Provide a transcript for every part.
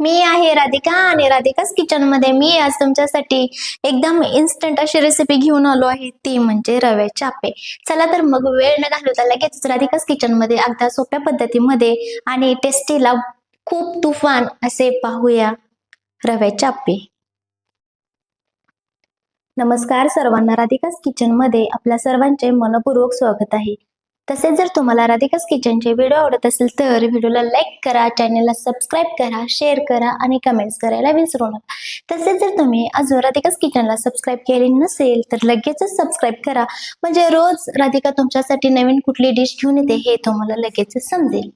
मी आहे राधिका आणि राधिकाच किचनमध्ये. मी आज तुमच्यासाठी एकदम इन्स्टंट अशी रेसिपी घेऊन आलो आहे. ती म्हणजे रव्याचे आपे चला तर मग वेळ न घालवता लगेच राधिकाच किचनमध्ये अगदा सोप्या पद्धतीमध्ये आणि टेस्टीला खूप तुफान असे पाहूया रव्याचे आपे नमस्कार सर्वांना. राधिकाच किचनमध्ये आपल्या सर्वांचे मनपूर्वक स्वागत आहे. तसेच जर तुम्हाला राधिकाच किचनचे व्हिडिओ आवडत असेल तर व्हिडिओला लाईक करा चॅनलला सबस्क्राईब करा शेअर करा आणि कमेंट्स करायला विसरू नका. तसेच जर तुम्ही अजून राधिकाच किचनला सबस्क्राईब केले नसेल तर लगेचच सबस्क्राईब करा. म्हणजे रोज राधिका तुमच्यासाठी नवीन कुठली डिश घेऊन येते हे तुम्हाला लगेचच समजेल.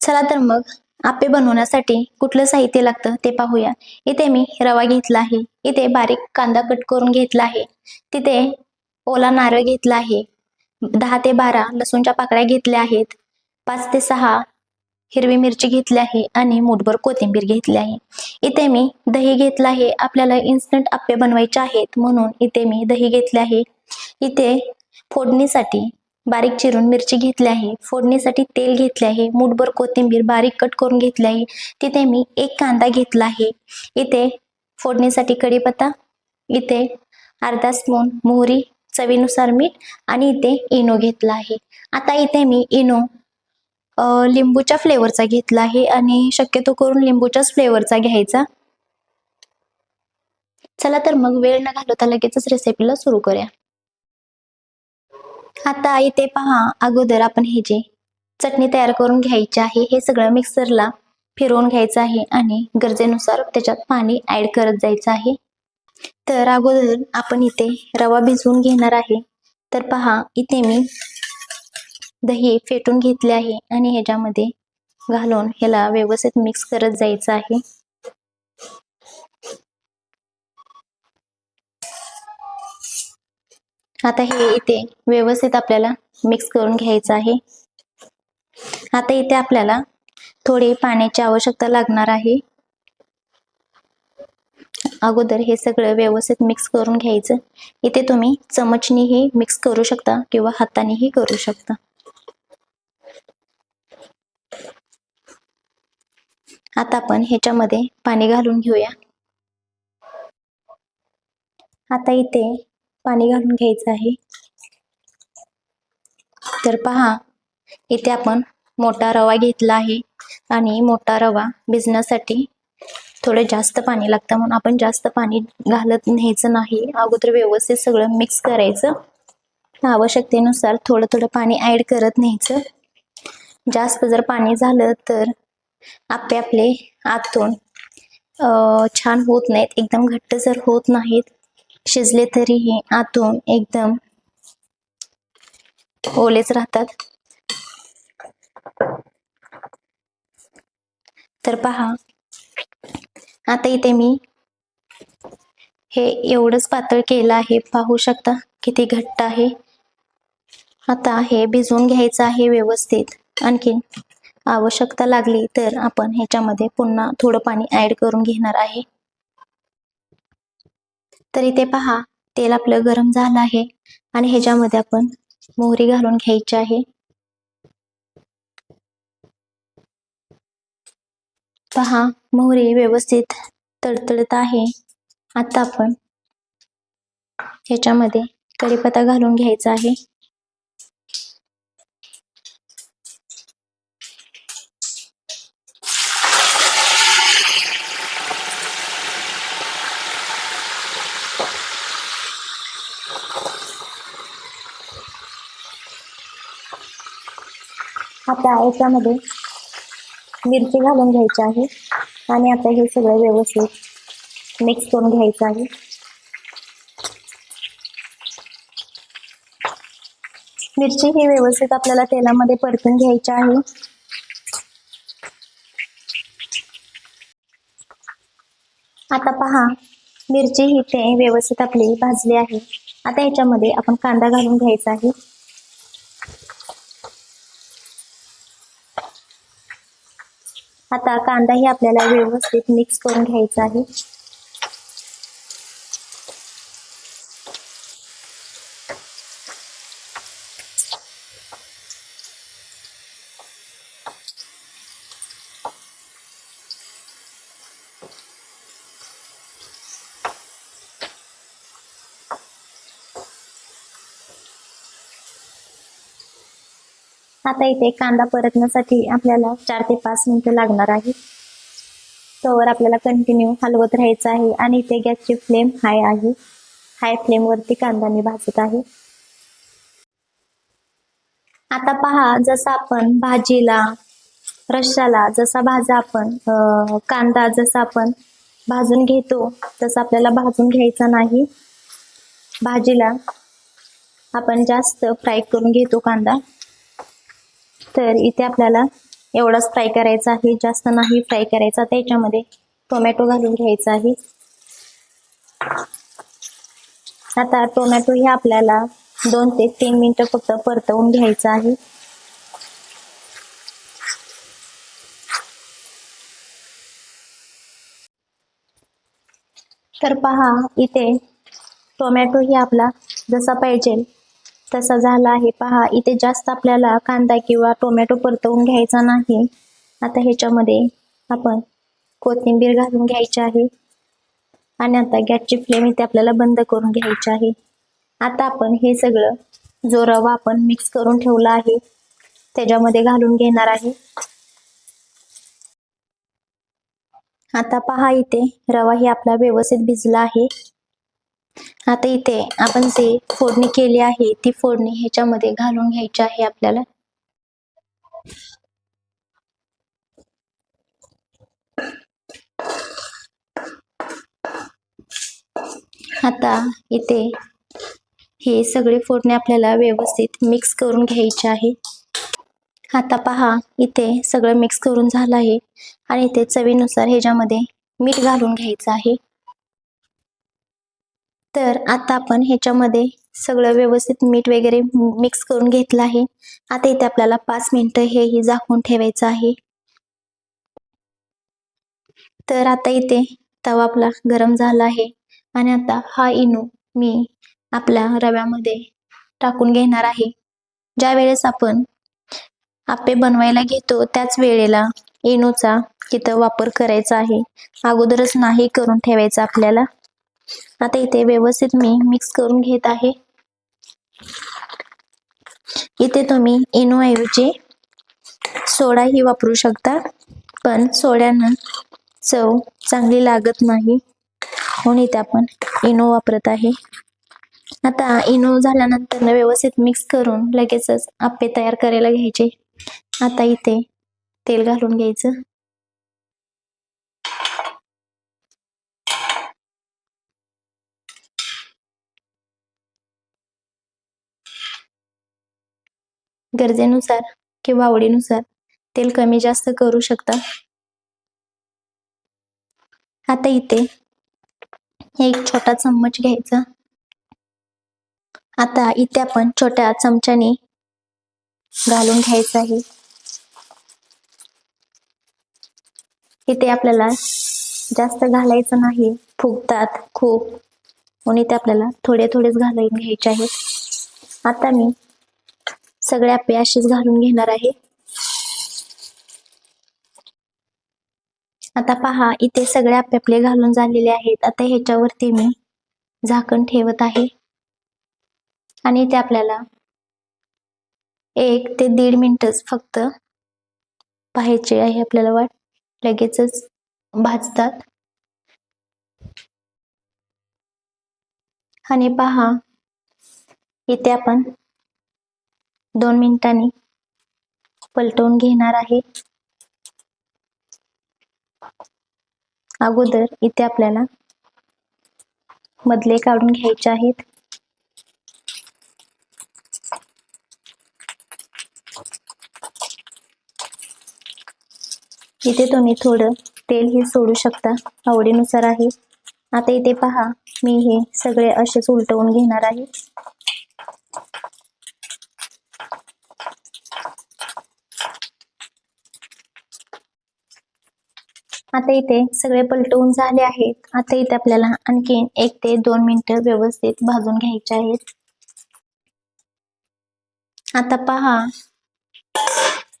चला तर मग आपे बनवण्यासाठी कुठलं साहित्य लागतं ते पाहूया. इथे मी रवा घेतला आहे. इथे बारीक कांदा कट करून घेतला आहे. तिथे ओला नारळ घेतला आहे. दहा ते बारा लसूणच्या पाकळ्या घेतल्या आहेत. पाच ते सहा हिरवी मिरची घेतली आहे आणि मूठभर कोथिंबीर घेतली आहे. इथे मी दही घेतलं आहे. आपल्याला इन्स्टंट आप्पे बनवायचे आहेत म्हणून इथे मी दही घेतले आहे. इथे फोडणीसाठी बारीक चिरून मिरची घेतली आहे. फोडणीसाठी तेल घेतले आहे. मूठभर कोथिंबीर बारीक कट करून घेतली आहे. तिथे मी एक कांदा घेतला आहे. इथे फोडणीसाठी कढीपत्ता इथे अर्धा स्पून मोहरी चवीनुसार मीठ आणि इथे इनो घेतला आहे. आता इथे मी इनो लिंबूच्या फ्लेवरचा घेतला आहे आणि शक्यतो करून लिंबूच्याच फ्लेवरचा घ्यायचा. चला तर मग वेळ न घालवता लगेचच रेसिपीला सुरू करूया. आता इथे पहा अगोदर आपण हे जे चटणी तयार करून घ्यायची आहे हे सगळं मिक्सरला फिरवून घ्यायचं आहे आणि गरजेनुसार त्याच्यात पाणी ऍड करत जायचं आहे. तर अगोदर आपण इथे रवा भिजवून घेणार आहे. तर पहा इथे मी दही फेटून घेतले आहे आणि ह्याच्यामध्ये घालून ह्याला व्यवस्थित मिक्स करत जायचं आहे. आता हे इथे व्यवस्थित आपल्याला मिक्स करून घ्यायचं आहे. आता इथे आपल्याला थोडी पाण्याची आवश्यकता लागणार आहे. अगोदर हे सगळं व्यवस्थित मिक्स करून घ्यायचं. इथे तुम्ही चमचनीही मिक्स करू शकता किंवा हातानेही करू शकता. आता आपण ह्याच्यामध्ये पाणी घालून घेऊया. आता इथे पाणी घालून घ्यायचं आहे. तर पहा इथे आपण मोठा रवा घेतला आहे आणि मोठा रवा भिजण्यासाठी थोडं जास्त पाणी लागतं म्हणून आपण जास्त पाणी घालत न्यायचं नाही. अगोदर व्यवस्थित सगळं मिक्स करायचं. आवश्यकतेनुसार थोडं थोडं पाणी ऍड करत न्यायचं. जास्त जर पाणी झालं तर आपे आपले आतून छान होत नाहीत. एकदम घट्ट जर होत नाहीत शिजले तरीही आतून एकदम ओलेच राहतात. तर पहा आता इथे मी हे एवढंच पातळ केलं आहे. पाहू शकता किती घट्ट आहे. आता हे भिजवून घ्यायचं आहे व्यवस्थित. आणखीन आवश्यकता लागली तर आपण ह्याच्यामध्ये पुन्हा थोडं पाणी ऍड करून घेणार आहे. तर इथे पहा तेल आपलं गरम झालं आहे. आणि ह्याच्यामध्ये आपण मोहरी घालून घ्यायची आहे. पहा मोहरी व्यवस्थित तडतडत आहे. आता आपण ह्याच्यामध्ये कढीपत्ता घालून घ्यायचा आहे. आता याच्यामध्ये मिरची घालून घ्यायची आहे. आणि आता हे सगळं व्यवस्थित मिक्स करून घ्यायचं आहे. मिरची ही व्यवस्थित आपल्याला तेलामध्ये परतून घ्यायची आहे. आता पहा मिरची ही ते व्यवस्थित आपली भाजली आहे. आता याच्यामध्ये आपण कांदा घालून घ्यायचा आहे. आता कांदाही आपल्याला व्यवस्थित मिक्स करून घ्यायचा आहे. आता इथे कांदा परतण्यासाठी आपल्याला चार ते पाच मिनिटं लागणार आहे. तोवर आपल्याला कंटिन्यू हलवत राहायचं आहे आणि इथे गॅसची फ्लेम हाय आहे. हाय फ्लेमवरती कांदा मी भाजत आहे. आता पहा जसं आपण भाजीला रश्शाला जसा भाजा आपण कांदा जसा आपण भाजून घेतो तसं आपल्याला भाजून घ्यायचा नाही. भाजीला आपण जास्त फ्राय करून घेतो कांदा. तर इथे आपल्याला एवढाच फ्राय करायचा आहे. जास्त नाही फ्राय करायचा. त्याच्यामध्ये टोमॅटो घालून घ्यायचा आहे. आता टोमॅटो हे आपल्याला दोन ते तीन मिनटं फक्त परतवून घ्यायचं आहे. तर पहा इथे टोमॅटो ही आपला जसा पाहिजे तसा झाला आहे. पहा इथे जास्त आपल्याला कांदा किंवा टोमॅटो परतवून घ्यायचा नाही. आता ह्याच्यामध्ये आपण कोथिंबीर घालून घ्यायची आहे. आणि आता गॅसची फ्लेम इथे आपल्याला बंद करून घ्यायची आहे. आता आपण हे सगळं जो रवा आपण मिक्स करून ठेवला आहे. त्याच्यामध्ये घालून घेणार आहे. आता पहा इथे रवा ही आपला व्यवस्थित भिजला आहे. आता इथे आपण जे फोडणी केली आहे ती फोडणी ह्याच्यामध्ये घालून घ्यायची आहे आपल्याला. आता इथे हे सगळे फोडणी आपल्याला व्यवस्थित मिक्स करून घ्यायचे आहे. आता पहा इथे सगळं मिक्स करून झालं आहे. आणि इथे चवीनुसार ह्याच्यामध्ये मीठ घालून घ्यायचं आहे. तर आता आपण ह्याच्यामध्ये सगळं व्यवस्थित मीठ वगैरे मिक्स करून घेतलं आहे. आता इथे आपल्याला पाच मिनटं हेही झाकून ठेवायचं आहे. तर आता इथे तवा आपला गरम झाला आहे. आणि आता हा इनो मी आपल्या रव्यामध्ये टाकून घेणार आहे. ज्या वेळेस आपण आपे बनवायला घेतो त्याच वेळेला इनोचा इथं वापर करायचा आहे. अगोदरच नाही करून ठेवायचा आपल्याला. आता इथे व्यवस्थित मी मिक्स करून घेत आहे. इथे तुम्ही इनो ऐवजी सोडाही वापरू शकता पण सोड्यानं चव चांगली लागत नाही. म्हणून इथे आपण इनो वापरत आहे. आता इनो झाल्यानंतर व्यवस्थित मिक्स करून लगेचच आप्पे तयार करायला घ्यायचे. आता इथे तेल घालून घ्यायचं. गरजेनुसार किंवा आवडीनुसार तेल कमी जास्त करू शकता. आता इथे एक छोटा चम्मच घ्यायचा. आता इथे आपण छोट्या चमच्याने घालून घ्यायचं आहे. इथे आपल्याला जास्त घालायचं नाही. फुगतात खूप. म्हणून इथे आपल्याला थोडे थोडेच घालून घ्यायचे आहेत आता मी सगळे आपे असेच घालून घेणार आहे. आता पहा इथे सगळे आपे आपले घालून झालेले आहेत. आता ह्याच्यावरती मी झाकण ठेवत आहे. आणि इथे आपल्याला एक ते दीड मिनिटच फक्त पाहायचे आहे आपल्याला वाट. लगेचच भाजतात. आणि पहा इथे आपण दोन मिनिटांनी पलटवून घेणार आहे. अगोदर इथे आपल्याला मधले काढून घ्यायचे आहेत. इथे तुम्ही थोडं तेल हे सोडू शकता आवडीनुसार आहे. आता इथे पहा मी हे सगळे असेच उलटवून घेणार आहे. आता इथे सगळे पलटवून झाले आहेत. आता इथे आपल्याला आणखी एक ते दोन मिनिटं व्यवस्थित भाजून घ्यायचे आहेत. आता पहा.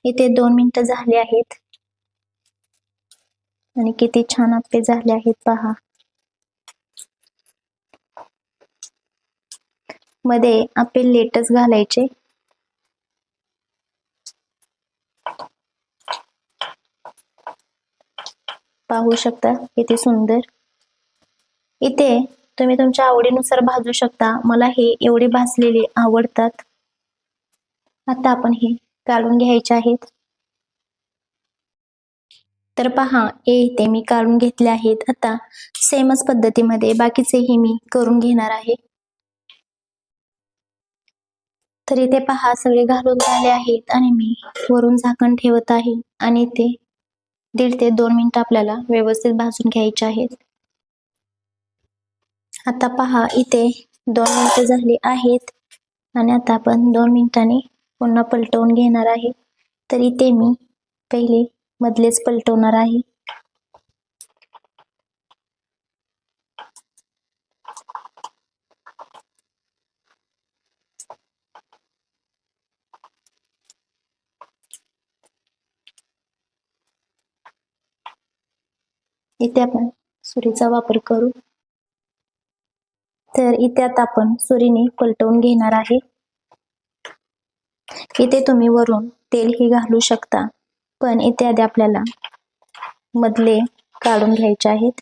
इथे दोन मिनिटं झाले आहेत. आणि किती छान आपले झाले आहेत पहा. मध्ये आपले लेटच घालायचे. पाहू शकता. किती सुंदर. इथे तुम्ही तुमच्या आवडीनुसार भाजू शकता. मला हे एवढे भाजलेले आवडतात. आता आपण हे काढून घ्यायचे आहेत. तर पहा हे इथे मी काढून घेतले आहेत. आता सेमच पद्धतीमध्ये बाकीचेही मी करून घेणार आहे. तर इथे पहा सगळे घालून झाले आहेत आणि मी वरून झाकण ठेवत आहे. आणि ते दीड ते दोन मिनिट आपल्याला व्यवस्थित भाजून घ्यायचे आहेत. आता पहा इथे दोन मिनिटं झाली आहेत आणि आता आपण दोन मिनिटांनी पुन्हा पलटवून घेणार आहे. तर इथे मी पहिले मधलेच पलटवणार आहे. इथे आपण सुरीचा वापर करू. तर इथे आता आपण सुरीने पलटवून घेणार आहे. इथे तुम्ही वरून तेलही घालू शकता पण इथे आधी आपल्याला मधले काढून घ्यायचे आहेत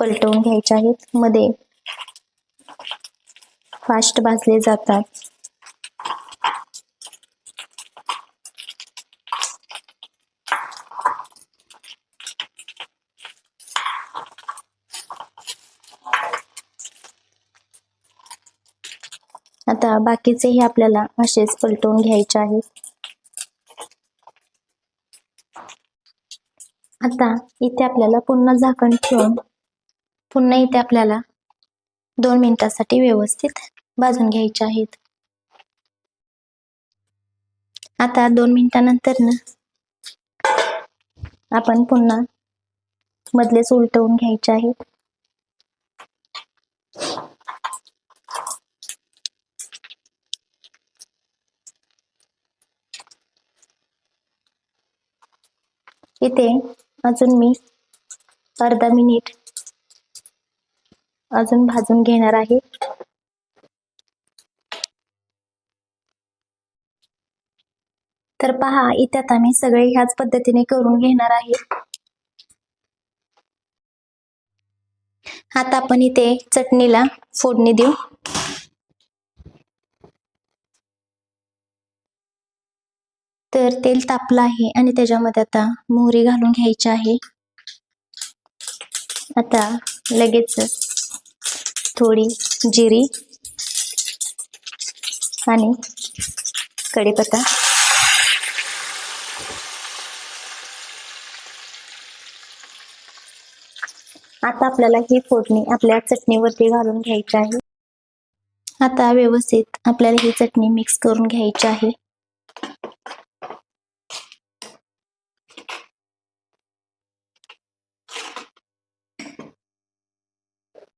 पलटवून घ्यायचे आहेत. मध्ये फास्ट भाजले जातात. आता बाकीचेही आपल्याला असेच पलटवून घ्यायचे आहेत. आता इथे आपल्याला पुन्हा झाकण ठेवून पुन्हा इथे आपल्याला दोन मिनिटासाठी व्यवस्थित भाजून घ्यायचे आहेत. आता दोन मिनिटानंतर ना आपण पुन्हा मधलेच उलटवून घ्यायचे आहेत. इथे अजून मी अर्धा मिनिट अजून भाजून घेणार आहे. तर पहा इथे आता मी सगळे ह्याच पद्धतीने करून घेणार आहे. आता आपण इथे चटणीला फोडणी देऊ. तर तेल तापलं आहे आणि त्याच्यामध्ये आता मोहरी घालून घ्यायची आहे. आता लगेच थोडी जिरी आणि कढीपत्ता. आता आपल्याला ही फोडणी आपल्या चटणीवरती घालून घ्यायची आहे. आता व्यवस्थित आपल्याला ही चटणी मिक्स करून घ्यायची आहे.